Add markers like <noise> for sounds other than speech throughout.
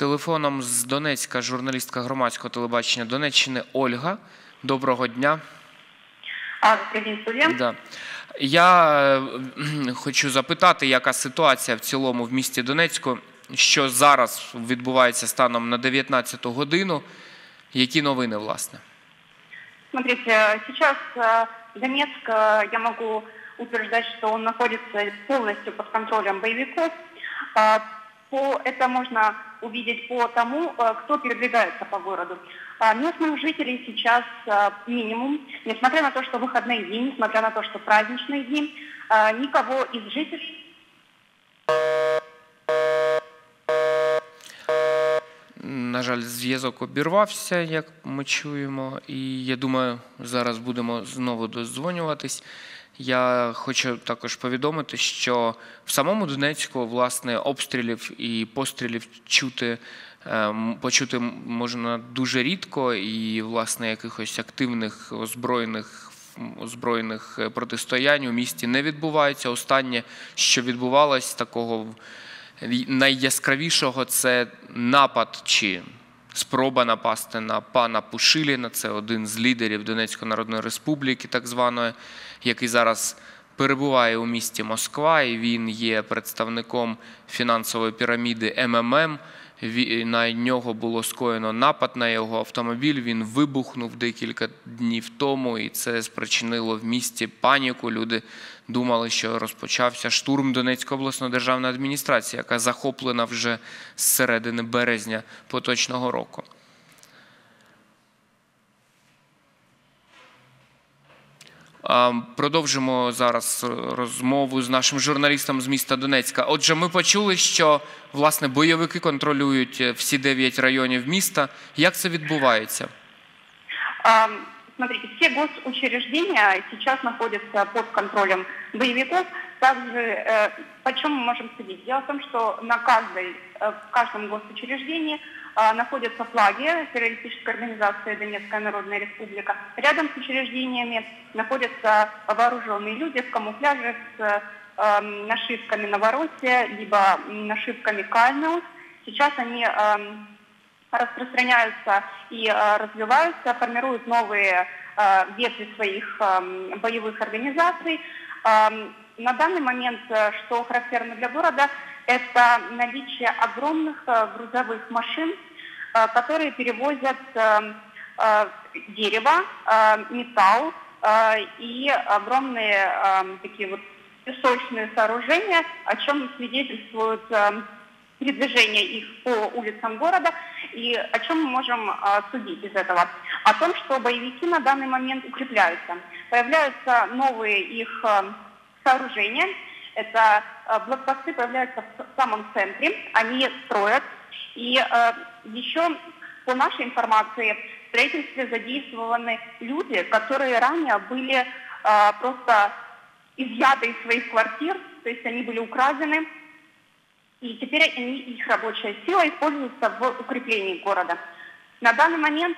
телефоном з Донецька журналістка громадського телебачення Донеччини Ольга. Доброго дня. А, добрый день, студия. Да. Я е, <clears throat> хочу запитати, яка ситуація в цілому в місті Донецьку, що зараз відбувається станом на 19 годину. Які новини, власне? Смотрите, сейчас э, Донецк, э, я могу утверждать, что он находится полностью под контролем боевиков. А, По, это можно увидеть по тому, э, кто передвигается по городу. А, Местных жителей сейчас э, минимум, несмотря на то, что выходные дни, несмотря на то, что праздничные дни, э, никого из жителей На жаль, зв'язок обірвався, як ми чуємо, і я думаю, зараз будемо знову дозвонюватись. Я хочу також повідомити, що в самому Донецьку власне обстрілів і пострілів чути ем, почути можна дуже рідко, і власне якихось активних озброєних озброєних е, протистоянь у місті не відбувається. Останнє, що відбувалось такого найяскравішого це напад чи спроба напасти на пана Пушиліна. Це один з лідерів Донецької Народної Республіки, так званої, який зараз перебуває у місті Москва, і він є представником фінансової піраміди МММ. На нього було скоєно напад на його автомобіль. Він вибухнув декілька днів тому, і це спричинило в місті паніку. Люди думали, що розпочався штурм Донецької обласної державної адміністрації, яка захоплена вже з середини березня поточного року. Продовжимо зараз розмову з нашим журналістом з міста Донецька. Отже, ми почули, що власне бойовики контролюють е, всі дев'ять районів міста. Як це відбувається? А, Смотрите, все госучреждения сейчас находятся под контролем боевиков. Также, э, по чем мы можем судить? Дело в том, что на каждой, э, в каждом госучреждении э, находятся флаги террористической организации Донецкая Народная Республика. Рядом с учреждениями находятся вооруженные люди в камуфляже с э, нашивками Новороссия, либо нашивками Кальнаус. Сейчас они эм, распространяются и развиваются, формируют новые ветви своих боевых организаций. На данный момент, что характерно для города, это наличие огромных э, грузовых машин, э, которые перевозят э, дерево, металл и огромные такие вот песочные сооружения, о чем свидетельствуют передвижение их по улицам города. И о чем мы можем а, судить из этого? О том, что боевики на данный момент укрепляются. Появляются новые их а, сооружения. Это а, блокпосты появляются в самом центре. Они строят. И а, еще по нашей информации в строительстве задействованы люди, которые ранее были а, просто изъяты из своих квартир, то есть они были украдены, и теперь они, их рабочая сила используется в укреплении города. На данный момент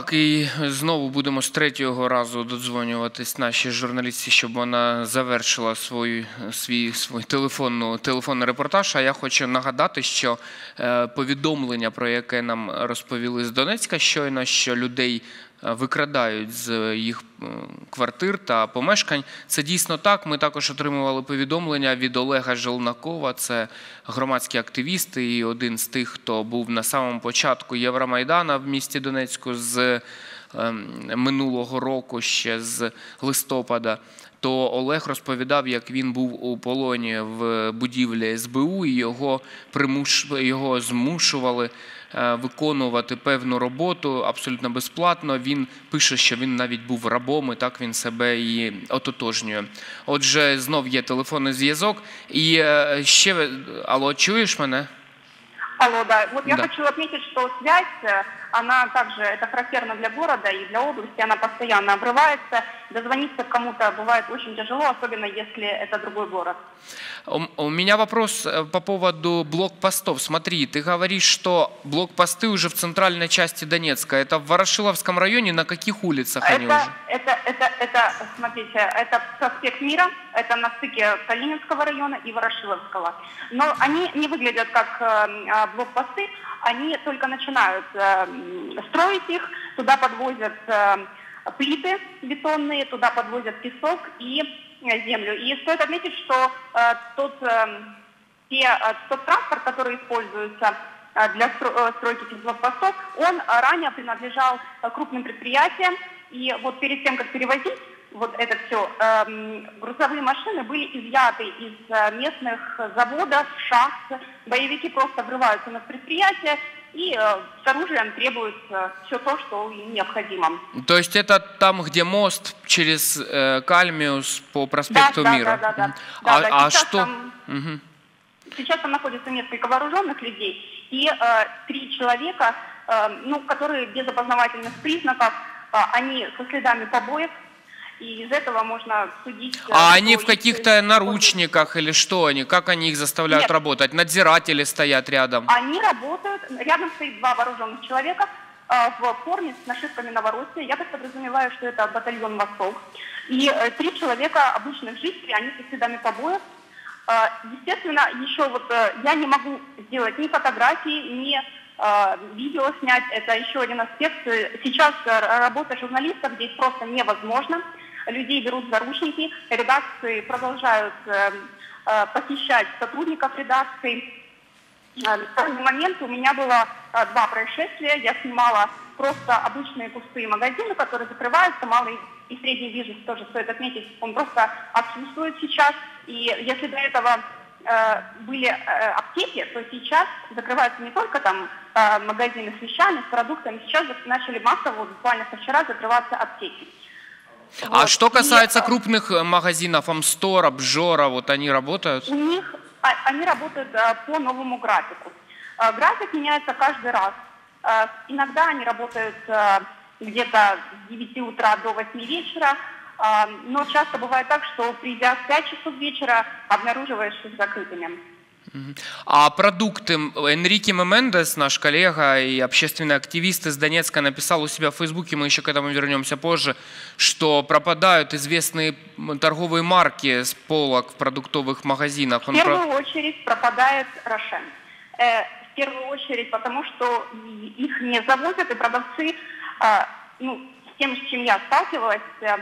Так, і знову будемо з третього разу додзвонюватись нашій журналістці, щоб вона завершила свою, свій, свій телефонну, телефонний репортаж. А я хочу нагадати, що е, повідомлення, про яке нам розповіли з Донецька щойно, що людей викрадають з їх е, квартир та помешкань. Це дійсно так. Ми також отримували повідомлення від Олега Желнакова. Це громадський активіст і один з тих, хто був на самому початку Євромайдана в місті Донецьку з ем, минулого року, ще з листопада. То Олег розповідав, як він був у полоні в будівлі СБУ, і його примуш... його змушували виконувати певну роботу абсолютно безплатно. Він пише, що він навіть був рабом, і так він себе і ототожнює. Отже, знов є телефонний зв'язок. І е, ще ви- алло, чуєш мене? Алло, да. Вот я Да. хочу отметить, что связь, э, она также, это характерно для города и для области, она постоянно обрывается. Дозвониться к кому-то бывает очень тяжело, особенно если это другой город. У меня вопрос э, по поводу блокпостов. Смотри, ты говоришь, что блокпосты уже в центральной части Донецка. Это в Ворошиловском районе, на каких улицах они Это, уже? это, это, это, смотрите, это проспект Мира, Это на стыке Калининского района и Ворошиловского. Но они не выглядят как э, э, блокпосты, они только начинают э, строить их, туда подвозят плиты бетонные, туда подвозят песок и землю. И стоит отметить, что э, тот, э, те, э, тот транспорт, который используется э, для стро- э, стройки этих блокпостов, он э, ранее принадлежал э, крупным предприятиям. И вот перед тем, как перевозить вот это все, грузовые машины были изъяты из э, местных заводов, шахт. Боевики просто врываются на предприятие и э, с оружием требуют э, все то, что им необходимо. То есть это там, где мост через э, Кальмиус по проспекту да, Мира? Да, да, да. Да, а да. а Сейчас что? там- Мгм. Сейчас там находится несколько вооруженных людей и э, три человека, э, ну, которые без опознавательных признаков, э, они со следами побоев, и из этого можно судить... э, А они в их- каких-то наручниках или что они? Как они их заставляют Нет. работать? Надзиратели стоят рядом? Они работают, рядом стоит два вооруженных человека э, в форме с нашивками Новороссия. Я так подразумеваю, что это батальон «Восток». И э, три человека, обычных жителей, они со следами побоев. Естественно, еще вот я не могу сделать ни фотографии, ни видео снять. Это еще один аспект. Сейчас работа журналистов здесь просто невозможно. Людей берут в заручники, редакции продолжают э, э, похищать сотрудников редакций. А, В данный момент у меня было два происшествия. Я снимала просто обычные пустые магазины, которые закрываются. Малый и средний бизнес тоже стоит отметить, он просто отсутствует сейчас. И если до этого э, были э, аптеки, то сейчас закрываются не только там э, магазины с вещами, с продуктами, сейчас начали массово, буквально со вчера, закрываться аптеки. А Вот. что И, касается э, крупных э, магазинов, Амстор, Обжора, вот они работают? У них а- они работают а, по новому графику. А, График меняется каждый раз. А, Иногда они работают а, где-то с 9 утра до 8 вечера, а, но часто бывает так, что придя в 5 часов вечера, обнаруживаешь их закрытыми. А продукты Энрике Мемендес, наш коллега и общественный активист из Донецка, написал у себя в Фейсбуке, мы еще к этому вернемся позже, что пропадают известные торговые марки с полок в продуктовых магазинах. В Он про- первую очередь пропадает Рошен. Э, В первую очередь потому, что их не завозят, и продавцы, а, ну, с тем, с чем я сталкивалась, э,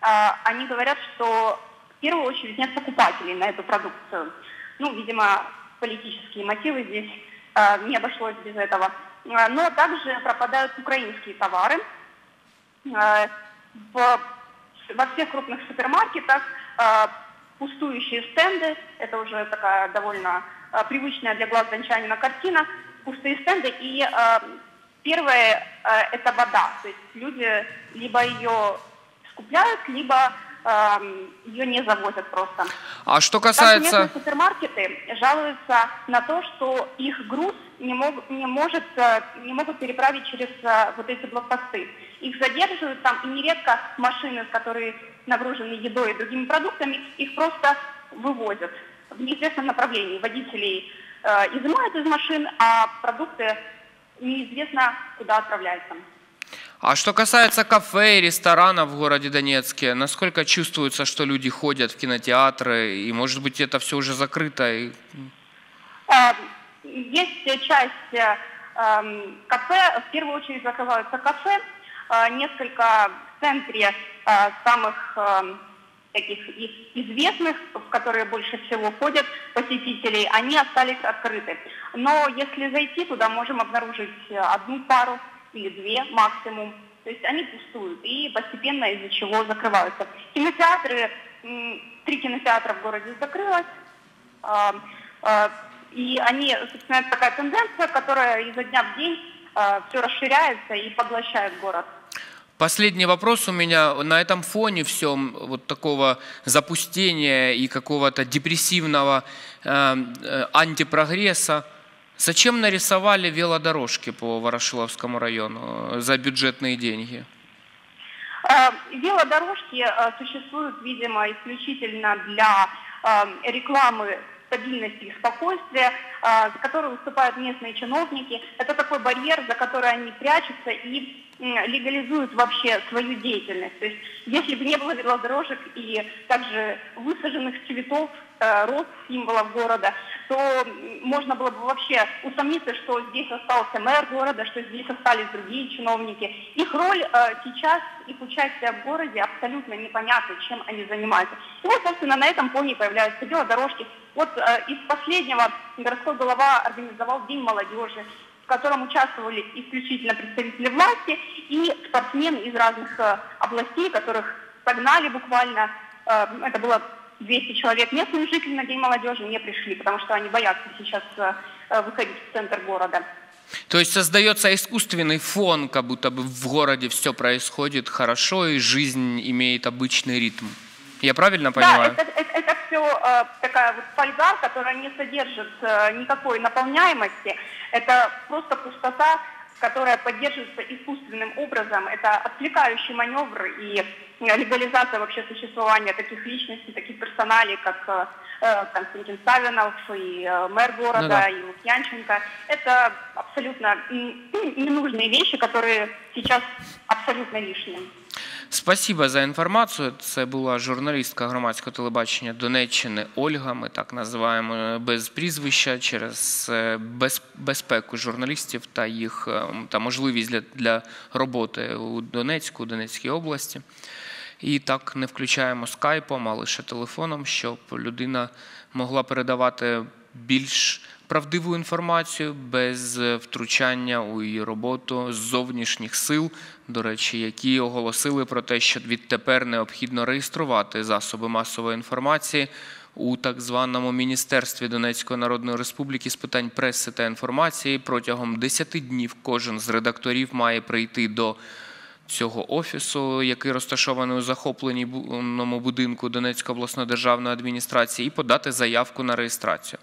а, они говорят, что в первую очередь нет покупателей на эту продукцию. Ну, видимо, политические мотивы здесь а, не обошлось без этого. А, Но также пропадают украинские товары. Э, в- во всех крупных супермаркетах э, пустующие стенды, это уже такая довольно э, привычная для глаз дончанина картина, пустые стенды. И э, первое э, это вода, то есть люди либо ее скупляют, либо э, ее не завозят просто. А что Также касается... местные супермаркеты жалуются на то, что их груз не, мог- не, может, э, не могут переправить через э, вот эти блокпосты. Их задерживают там, и нередко машины, которые нагружены едой и другими продуктами, их просто вывозят в неизвестном направлении. Водителей э, изымают из машин, а продукты неизвестно куда отправляются. А что касается кафе и ресторанов в городе Донецке, насколько чувствуется, что люди ходят в кинотеатры, и может быть это все уже закрыто? и- Э, Есть часть э, эм, кафе, в первую очередь закрываются кафе, Э, несколько в центре э, самых эм, таких известных, в которые больше всего ходят посетителей, они остались открыты. Но если зайти туда, можем обнаружить одну пару или две максимум. То есть они пустуют и постепенно из-за чего закрываются. Кинотеатры, три кинотеатра в городе закрылось. А, а, И они, собственно, это такая тенденция, которая изо дня в день все расширяется и поглощает город. Последний вопрос у меня. На этом фоне всем вот такого запустения и какого-то депрессивного э, э, антипрогресса, зачем нарисовали велодорожки по Ворошиловскому району э, за бюджетные деньги? А, Велодорожки а, существуют, видимо, исключительно для рекламы стабильности и спокойствия, за которые выступают местные чиновники. Это такой барьер, за который они прячутся и легализуют вообще свою деятельность. То есть если бы не было велодорожек и также высаженных цветов, э, роз, символов города, то можно было бы вообще усомниться, что здесь остался мэр города, что здесь остались другие чиновники. Их роль э, сейчас, их участие в городе абсолютно непонятно, чем они занимаются. И вот, собственно, на этом фоне появляются велодорожки. Вот э, из последнего городской голова организовал День молодежи, в котором участвовали исключительно представители власти и спортсмены из разных э, областей, которых согнали буквально. Э, это было 200 человек. Местные жители на День молодежи не пришли, потому что они боятся сейчас э, э, выходить в центр города. То есть создается искусственный фон, как будто бы в городе все происходит хорошо и жизнь имеет обычный ритм. Я правильно понимаю? Да, это, это, все такая вот фольга, которая не содержит э, никакой наполняемости. Это просто пустота, которая поддерживается искусственным образом. Это отвлекающий маневр и э, легализация вообще существования таких личностей, таких персоналей, как э, Константин Савинов и э, мэр города, Ну да. и Лукьянченко. Это абсолютно <clears throat> ненужные вещи, которые сейчас абсолютно лишние. Спасибо за інформацію. Це була журналістка громадського телебачення Донеччини Ольга. Ми так називаємо без прізвища через е, безпеку журналістів та їх е, та можливість для, для роботи у Донецьку, у Донецькій області. І так не включаємо скайпом, а лише телефоном, щоб людина могла передавати більш правдиву інформацію без е, втручання у її роботу зовнішніх сил, до речі, які оголосили про те, що відтепер необхідно реєструвати засоби масової інформації у так званому Міністерстві Донецької Народної Республіки з питань преси та інформації. Протягом 10 днів кожен з редакторів має прийти до цього офісу, який розташований у захопленому будинку Донецької обласної державної адміністрації, і подати заявку на реєстрацію.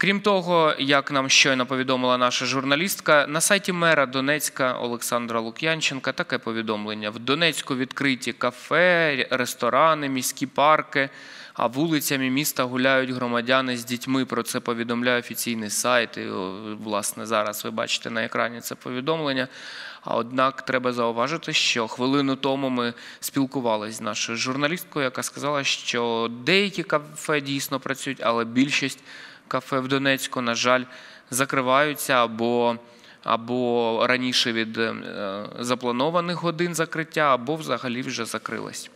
Крім того, як нам щойно повідомила наша журналістка, на сайті мера Донецька Олександра Лук'янченка таке повідомлення: в Донецьку відкриті кафе, ресторани, міські парки. А вулицями міста гуляють громадяни з дітьми. Про це повідомляє офіційний сайт. І, власне, зараз ви бачите на екрані це повідомлення. А однак треба зауважити, що хвилину тому ми спілкувалися з нашою журналісткою, яка сказала, що деякі кафе дійсно працюють, але більшість кафе в Донецьку, на жаль, закриваються або, або раніше від е, запланованих годин закриття, або взагалі вже закрились.